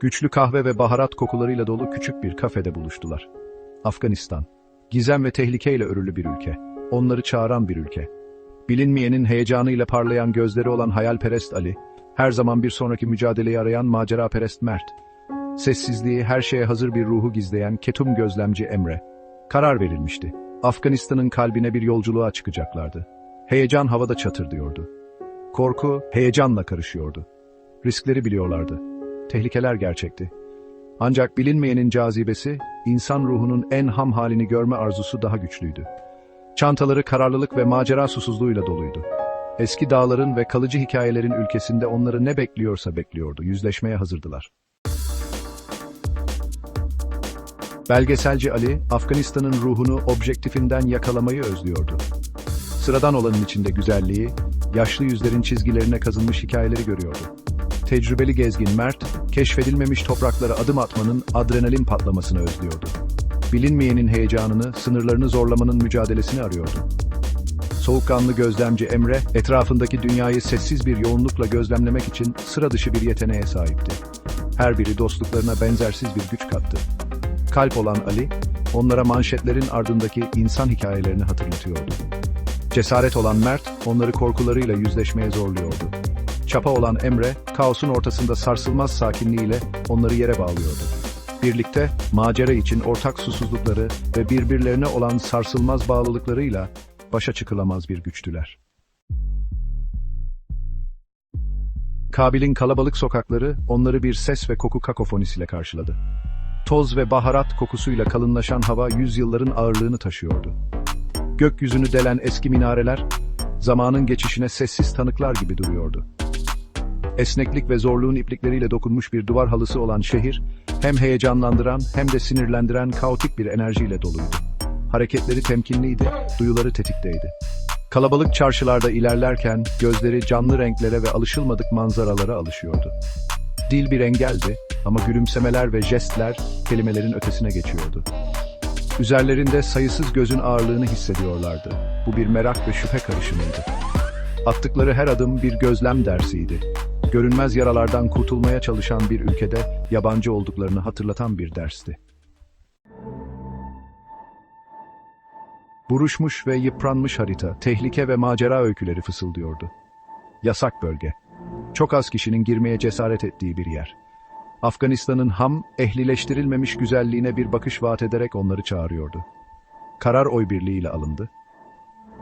Güçlü kahve ve baharat kokularıyla dolu küçük bir kafede buluştular. Afganistan, gizem ve tehlikeyle örülü bir ülke. Onları çağıran bir ülke. Bilinmeyenin heyecanıyla parlayan gözleri olan hayalperest Ali, her zaman bir sonraki mücadeleyi arayan maceraperest Mert, sessizliği, her şeye hazır bir ruhu gizleyen ketum gözlemci Emre. Karar verilmişti. Afganistan'ın kalbine bir yolculuğa çıkacaklardı. Heyecan havada çatırdıyordu. Korku heyecanla karışıyordu. Riskleri biliyorlardı. Tehlikeler gerçekti. Ancak bilinmeyenin cazibesi, insan ruhunun en ham halini görme arzusu daha güçlüydü. Çantaları kararlılık ve macera susuzluğuyla doluydu. Eski dağların ve kalıcı hikayelerin ülkesinde onları ne bekliyorsa bekliyordu, yüzleşmeye hazırdılar. Belgeselci Ali, Afganistan'ın ruhunu objektifinden yakalamayı özlüyordu. Sıradan olanın içinde güzelliği, yaşlı yüzlerin çizgilerine kazınmış hikayeleri görüyordu. Tecrübeli gezgin Mert, keşfedilmemiş topraklara adım atmanın adrenalin patlamasını özlüyordu. Bilinmeyenin heyecanını, sınırlarını zorlamanın mücadelesini arıyordu. Soğukkanlı gözlemci Emre, etrafındaki dünyayı sessiz bir yoğunlukla gözlemlemek için sıra dışı bir yeteneğe sahipti. Her biri dostluklarına benzersiz bir güç kattı. Kalp olan Ali, onlara manşetlerin ardındaki insan hikayelerini hatırlatıyordu. Cesaret olan Mert, onları korkularıyla yüzleşmeye zorluyordu. Çapa olan Emre, kaosun ortasında sarsılmaz sakinliğiyle onları yere bağlıyordu. Birlikte, macera için ortak susuzlukları ve birbirlerine olan sarsılmaz bağlılıklarıyla başa çıkılamaz bir güçtüler. Kabil'in kalabalık sokakları onları bir ses ve koku kakofonisiyle karşıladı. Toz ve baharat kokusuyla kalınlaşan hava yüzyılların ağırlığını taşıyordu. Gökyüzünü delen eski minareler, zamanın geçişine sessiz tanıklar gibi duruyordu. Esneklik ve zorluğun iplikleriyle dokunmuş bir duvar halısı olan şehir, hem heyecanlandıran hem de sinirlendiren kaotik bir enerjiyle doluydu. Hareketleri temkinliydi, duyuları tetikteydi. Kalabalık çarşılarda ilerlerken gözleri canlı renklere ve alışılmadık manzaralara alışıyordu. Dil bir engeldi ama gülümsemeler ve jestler kelimelerin ötesine geçiyordu. Üzerlerinde sayısız gözün ağırlığını hissediyorlardı. Bu bir merak ve şüphe karışımıydı. Attıkları her adım bir gözlem dersiydi. Görünmez yaralardan kurtulmaya çalışan bir ülkede yabancı olduklarını hatırlatan bir dersti. Buruşmuş ve yıpranmış harita, tehlike ve macera öyküleri fısıldıyordu. Yasak bölge. Çok az kişinin girmeye cesaret ettiği bir yer. Afganistan'ın ham, ehlileştirilmemiş güzelliğine bir bakış vaat ederek onları çağırıyordu. Karar oy birliğiyle alındı.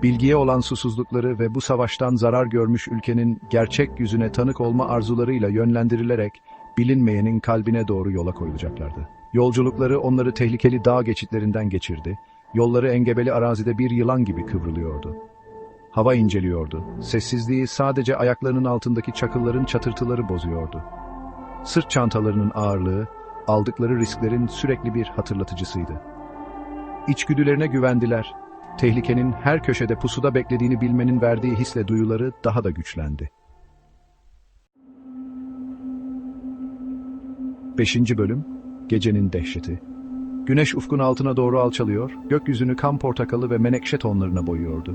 Bilgiye olan susuzlukları ve bu savaştan zarar görmüş ülkenin gerçek yüzüne tanık olma arzularıyla yönlendirilerek bilinmeyenin kalbine doğru yola koyulacaklardı. Yolculukları onları tehlikeli dağ geçitlerinden geçirdi. Yolları engebeli arazide bir yılan gibi kıvrılıyordu. Hava inceliyordu. Sessizliği sadece ayaklarının altındaki çakılların çatırtıları bozuyordu. Sırt çantalarının ağırlığı, aldıkları risklerin sürekli bir hatırlatıcısıydı. İçgüdülerine güvendiler. Tehlikenin her köşede pusuda beklediğini bilmenin verdiği hisle duyuları daha da güçlendi. 5. Bölüm Gecenin Dehşeti Güneş ufkun altına doğru alçalıyor, gökyüzünü kan portakalı ve menekşe tonlarına boyuyordu.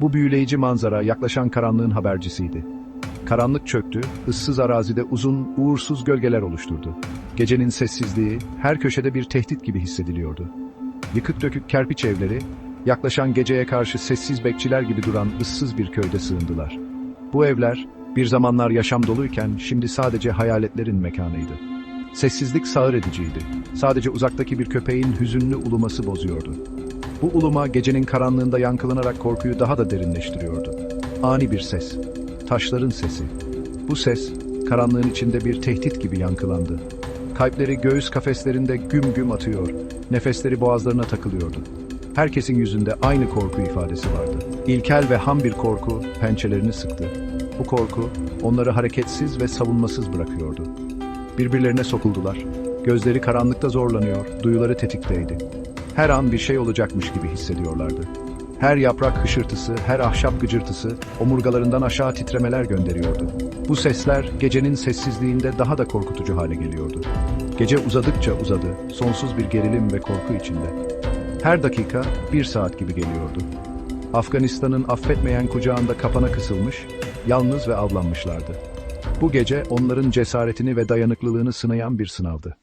Bu büyüleyici manzara yaklaşan karanlığın habercisiydi. Karanlık çöktü, ıssız arazide uzun, uğursuz gölgeler oluşturdu. Gecenin sessizliği her köşede bir tehdit gibi hissediliyordu. Yıkık dökük kerpiç evleri, yaklaşan geceye karşı sessiz bekçiler gibi duran ıssız bir köyde sığındılar. Bu evler, bir zamanlar yaşam doluyken şimdi sadece hayaletlerin mekanıydı. Sessizlik sağır ediciydi. Sadece uzaktaki bir köpeğin hüzünlü uluması bozuyordu. Bu uluma gecenin karanlığında yankılanarak korkuyu daha da derinleştiriyordu. Ani bir ses. Taşların sesi. Bu ses, karanlığın içinde bir tehdit gibi yankılandı. Kalpleri göğüs kafeslerinde güm güm atıyor, nefesleri boğazlarına takılıyordu. Herkesin yüzünde aynı korku ifadesi vardı. İlkel ve ham bir korku pençelerini sıktı. Bu korku onları hareketsiz ve savunmasız bırakıyordu. Birbirlerine sokuldular. Gözleri karanlıkta zorlanıyor, duyuları tetikteydi. Her an bir şey olacakmış gibi hissediyorlardı. Her yaprak hışırtısı, her ahşap gıcırtısı omurgalarından aşağı titremeler gönderiyordu. Bu sesler gecenin sessizliğinde daha da korkutucu hale geliyordu. Gece uzadıkça uzadı, sonsuz bir gerilim ve korku içinde. Her dakika bir saat gibi geliyordu. Afganistan'ın affetmeyen kucağında kapana kısılmış, yalnız ve avlanmışlardı. Bu gece onların cesaretini ve dayanıklılığını sınayan bir sınavdı.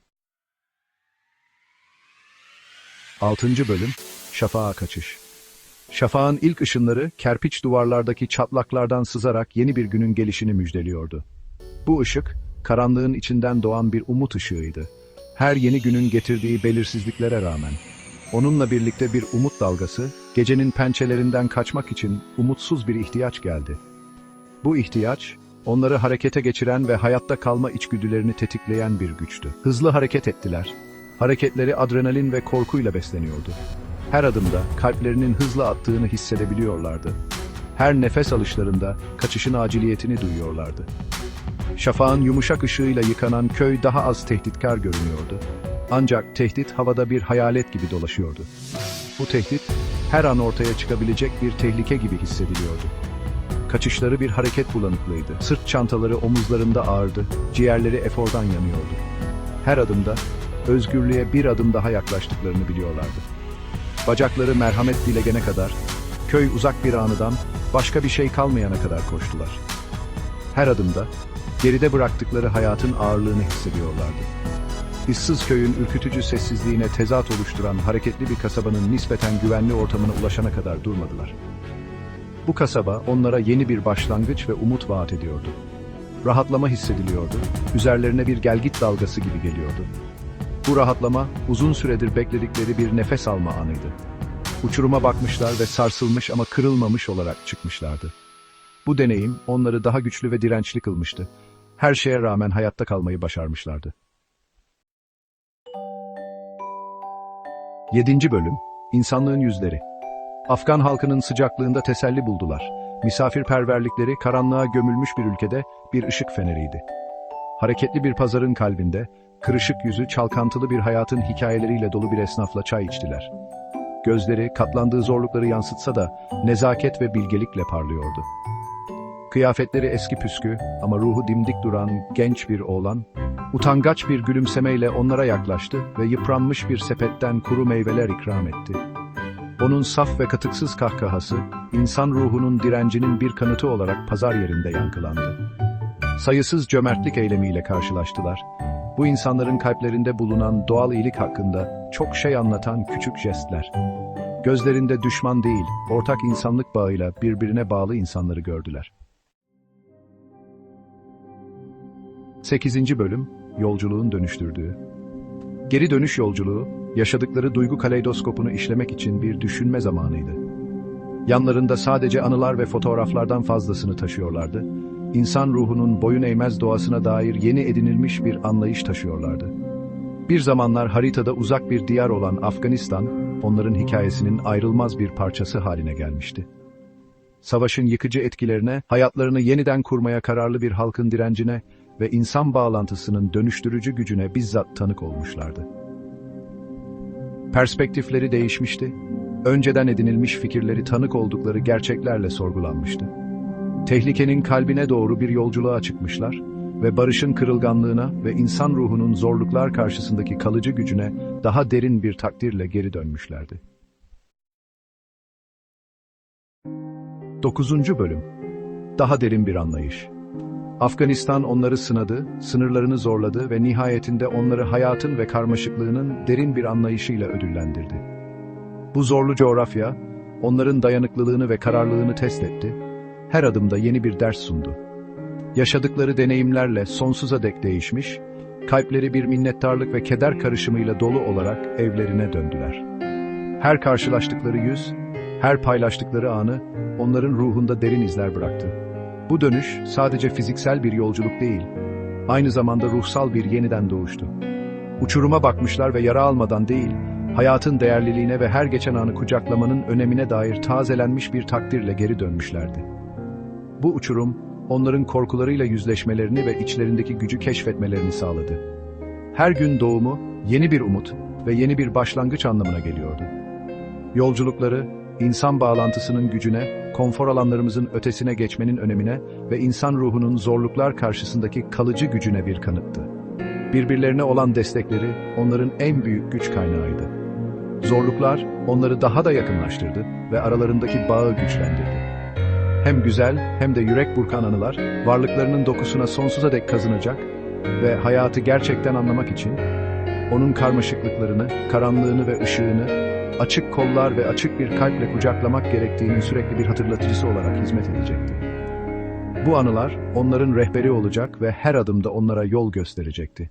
6. Bölüm Şafağa Kaçış Şafağın ilk ışınları kerpiç duvarlardaki çatlaklardan sızarak yeni bir günün gelişini müjdeliyordu. Bu ışık, karanlığın içinden doğan bir umut ışığıydı. Her yeni günün getirdiği belirsizliklere rağmen. Onunla birlikte bir umut dalgası, gecenin pençelerinden kaçmak için umutsuz bir ihtiyaç geldi. Bu ihtiyaç, onları harekete geçiren ve hayatta kalma içgüdülerini tetikleyen bir güçtü. Hızlı hareket ettiler. Hareketleri adrenalin ve korkuyla besleniyordu. Her adımda kalplerinin hızla attığını hissedebiliyorlardı. Her nefes alışlarında kaçışın aciliyetini duyuyorlardı. Şafağın yumuşak ışığıyla yıkanan köy daha az tehditkar görünüyordu. Ancak tehdit havada bir hayalet gibi dolaşıyordu. Bu tehdit her an ortaya çıkabilecek bir tehlike gibi hissediliyordu. Kaçışları bir hareket bulanıklığıydı. Sırt çantaları omuzlarında ağırdı, ciğerleri efordan yanıyordu. Her adımda özgürlüğe bir adım daha yaklaştıklarını biliyorlardı. Bacakları merhamet dilegene kadar, köy uzak bir anıdan başka bir şey kalmayana kadar koştular. Her adımda geride bıraktıkları hayatın ağırlığını hissediyorlardı. İssız köyün ürkütücü sessizliğine tezat oluşturan hareketli bir kasabanın nispeten güvenli ortamına ulaşana kadar durmadılar. Bu kasaba onlara yeni bir başlangıç ve umut vaat ediyordu. Rahatlama hissediliyordu, üzerlerine bir gelgit dalgası gibi geliyordu. Bu rahatlama, uzun süredir bekledikleri bir nefes alma anıydı. Uçuruma bakmışlar ve sarsılmış ama kırılmamış olarak çıkmışlardı. Bu deneyim onları daha güçlü ve dirençli kılmıştı. Her şeye rağmen hayatta kalmayı başarmışlardı. 7. Bölüm İnsanlığın Yüzleri Afgan halkının sıcaklığında teselli buldular. Misafirperverlikleri karanlığa gömülmüş bir ülkede bir ışık feneriydi. Hareketli bir pazarın kalbinde, kırışık yüzü çalkantılı bir hayatın hikayeleriyle dolu bir esnafla çay içtiler. Gözleri katlandığı zorlukları yansıtsa da nezaket ve bilgelikle parlıyordu. Kıyafetleri eski püskü ama ruhu dimdik duran genç bir oğlan, utangaç bir gülümsemeyle onlara yaklaştı ve yıpranmış bir sepetten kuru meyveler ikram etti. Onun saf ve katıksız kahkahası, insan ruhunun direncinin bir kanıtı olarak pazar yerinde yankılandı. Sayısız cömertlik eylemiyle karşılaştılar. Bu insanların kalplerinde bulunan doğal iyilik hakkında çok şey anlatan küçük jestler. Gözlerinde düşman değil, ortak insanlık bağıyla birbirine bağlı insanları gördüler. 8. Bölüm Yolculuğun Dönüştürdüğü Geri dönüş yolculuğu, yaşadıkları duygu kaleidoskopunu işlemek için bir düşünme zamanıydı. Yanlarında sadece anılar ve fotoğraflardan fazlasını taşıyorlardı. İnsan ruhunun boyun eğmez doğasına dair yeni edinilmiş bir anlayış taşıyorlardı. Bir zamanlar haritada uzak bir diyar olan Afganistan, onların hikayesinin ayrılmaz bir parçası haline gelmişti. Savaşın yıkıcı etkilerine, hayatlarını yeniden kurmaya kararlı bir halkın direncine ve insan bağlantısının dönüştürücü gücüne bizzat tanık olmuşlardı. Perspektifleri değişmişti, önceden edinilmiş fikirleri tanık oldukları gerçeklerle sorgulanmıştı. Tehlikenin kalbine doğru bir yolculuğa çıkmışlar ve barışın kırılganlığına ve insan ruhunun zorluklar karşısındaki kalıcı gücüne daha derin bir takdirle geri dönmüşlerdi. 9. Bölüm Daha derin bir anlayış Afganistan onları sınadı, sınırlarını zorladı ve nihayetinde onları hayatın ve karmaşıklığının derin bir anlayışıyla ödüllendirdi. Bu zorlu coğrafya, onların dayanıklılığını ve kararlılığını test etti, her adımda yeni bir ders sundu. Yaşadıkları deneyimlerle sonsuza dek değişmiş, kalpleri bir minnettarlık ve keder karışımıyla dolu olarak evlerine döndüler. Her karşılaştıkları yüz, her paylaştıkları anı onların ruhunda derin izler bıraktı. Bu dönüş sadece fiziksel bir yolculuk değil, aynı zamanda ruhsal bir yeniden doğuştu. Uçuruma bakmışlar ve yara almadan değil, hayatın değerliliğine ve her geçen anı kucaklamanın önemine dair tazelenmiş bir takdirle geri dönmüşlerdi. Bu uçurum, onların korkularıyla yüzleşmelerini ve içlerindeki gücü keşfetmelerini sağladı. Her gün doğumu, yeni bir umut ve yeni bir başlangıç anlamına geliyordu. Yolculukları, insan bağlantısının gücüne, konfor alanlarımızın ötesine geçmenin önemine ve insan ruhunun zorluklar karşısındaki kalıcı gücüne bir kanıttı. Birbirlerine olan destekleri onların en büyük güç kaynağıydı. Zorluklar onları daha da yakınlaştırdı ve aralarındaki bağı güçlendirdi. Hem güzel hem de yürek burkan anılar, varlıklarının dokusuna sonsuza dek kazınacak ve hayatı gerçekten anlamak için onun karmaşıklıklarını, karanlığını ve ışığını açık kollar ve açık bir kalple kucaklamak gerektiğinin sürekli bir hatırlatıcısı olarak hizmet edecekti. Bu anılar onların rehberi olacak ve her adımda onlara yol gösterecekti.